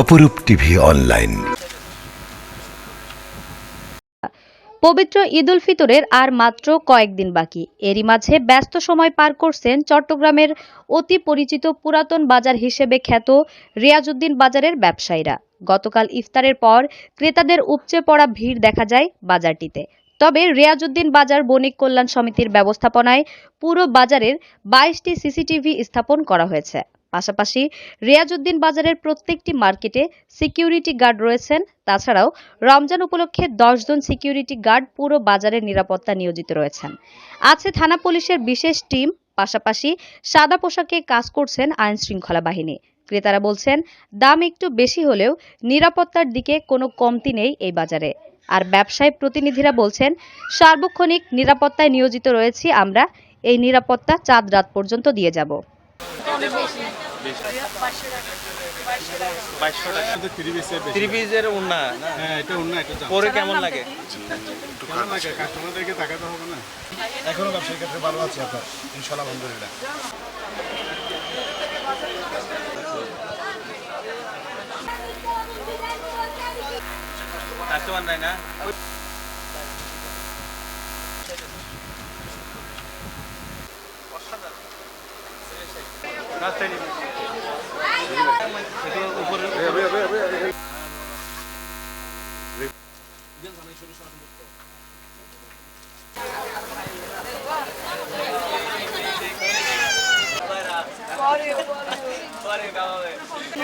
অপরূপ TV online. পবিত্র ঈদুল ফিতরের আর মাত্র কয়েকদিন বাকি। এরই মাঝে ব্যস্ত সময় পার করছেন চট্টগ্রামের অতি পরিচিত পুরাতন বাজার হিসেবে খ্যাত রিয়াজউদ্দিন বাজারের ব্যবসায়ীরা। গতকাল ইফতারের পর ক্রেতাদের উপচে পড়া ভিড় দেখা যায় বাজারটিতে। তবে রিয়াজউদ্দিন বাজার বণিক কল্যাণ সমিতির ব্যবস্থাপনায় পুরো বাজারের বাইশটি সিসিটিভি স্থাপন করা হয়েছে। পাশাপাশি রিয়াজউদ্দিন বাজারের প্রত্যেকটি মার্কেটে সিকিউরিটি গার্ড রয়েছেন। তাছাড়াও রমজান উপলক্ষে জন সিকিউরিটি গার্ড পুরো বাজারের নিরাপত্তা নিয়োজিত রয়েছেন। আছে থানা পুলিশের বিশেষ টিম। পাশাপাশি সাদা পোশাকে কাজ করছেন আইন শৃঙ্খলা বাহিনী। ক্রেতারা বলছেন দাম একটু বেশি হলেও নিরাপত্তার দিকে কোনো কমতি নেই এই বাজারে। আর ব্যবসায়ী প্রতিনিধিরা বলছেন সার্বক্ষণিক নিরাপত্তায় নিয়োজিত রয়েছি আমরা এই নিরাপত্তা চাঁদ রাত পর্যন্ত দিয়ে যাব। হ্যাঁ এটা অন্য একটা দাম পরে কেমন লাগে? কাস্টমারদেরকে তাকাতে হবে না? এখনও ব্যবসায়িক ক্ষেত্রে ভালো আছে আপনার ইনশাল্লাহ আলহামদুলিল্লাহ। কাস্টমার নাই না। উপরে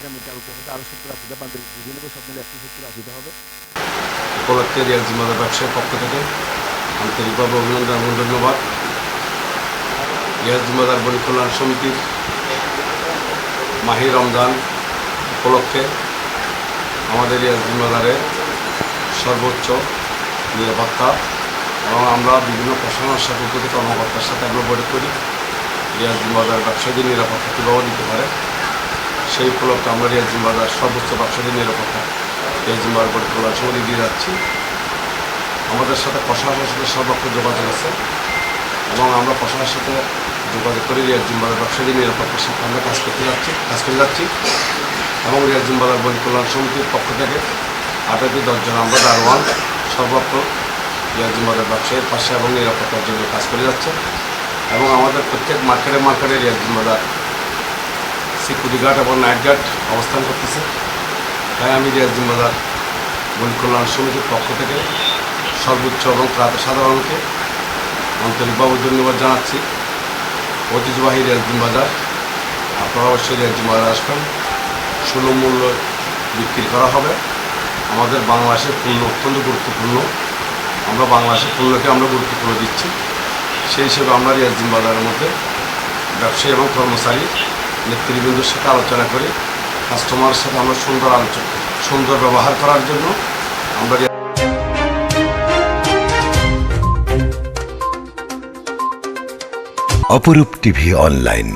আগামীকালকে হয়তো আরও সত্তর সব মিলে একশো সত্তর হবে। উপলক্ষে রিয়াজ জিম্মাদার ব্যবসায়ীর পক্ষ থেকে আন্তরিকভাবে অভিনন্দন এবং ধন্যবাদ। রিয়াজ জিম্মাদার বণিক কল্যাণ সমিতির মাহি রমজান উপলক্ষে আমাদের রিয়াজ জিম্মাদারে সর্বোচ্চ নিরাপত্তা এবং আমরা বিভিন্ন প্রশাসনের সাথে উপস্থিত কর্মকর্তার সাথে আমরা বৈঠক করি। রিয়াজ জিম্মাদার ব্যবসায়ীদের নিরাপত্তা কীভাবে দিতে পারে সেই উপলক্ষে আমরা রিয়াজ জিম্মাদার সর্বোচ্চ ব্যবসায়ীদের নিরাপত্তা রিয়াজ জিম্মাদার বৈঠক কল্যাণ সমিতি দিয়ে যাচ্ছি। আমাদের সাথে প্রশাসনের সাথে সর্বক্ষণ যোগাযোগ আছে এবং আমরা প্রশাসনের সাথে যোগাযোগ করে রিয়াজ জিম্বালার ব্যবসায়ী নিরাপত্তার সাথে আমরা কাজ করতে যাচ্ছি, কাজ করে যাচ্ছি এবং রিয়াজ জিম্বালার বন কল্যাণ সমিতির পক্ষ থেকে আঠারোটি দশজন আমরা দারোয়ান সর্বক্ষণ রিয়াজ জিম্বালার ব্যবসায়ীর পাশে এবং নিরাপত্তার জন্য কাজ করে যাচ্ছে এবং আমাদের প্রত্যেক মার্কেটে মার্কেটে রিয়াজ জিম্বালার সিকিউরিটি গার্ড এবং নাইট গার্ড অবস্থান করতেছে। তাই আমি রিয়াজ বাজার বন কল্যাণ সমিতির পক্ষ থেকে সর্বোচ্চ এবং সাধারণকে আন্তরিকভাবে ধন্যবাদ জানাচ্ছি। ঐতিহ্যবাহী রেলদিন বাজার, আপনারা অবশ্যই রেলদিন বাজার আসবেন। সুলভ মূল্য বিক্রি করা হবে। আমাদের বাংলাদেশের পণ্য অত্যন্ত গুরুত্বপূর্ণ। আমরা বাংলাদেশের পণ্যকে আমরা গুরুত্বপূর্ণ দিচ্ছি। সেই হিসেবে আমরা রিয়াজদিন বাজারের মধ্যে ব্যবসায়ী এবং কর্মচারী নেতৃবৃন্দের সাথে আলোচনা করি কাস্টমারের সাথে আমরা সুন্দর আলোচনা সুন্দর ব্যবহার করার জন্য আমরা অপরূপ টিভি অনলাইন।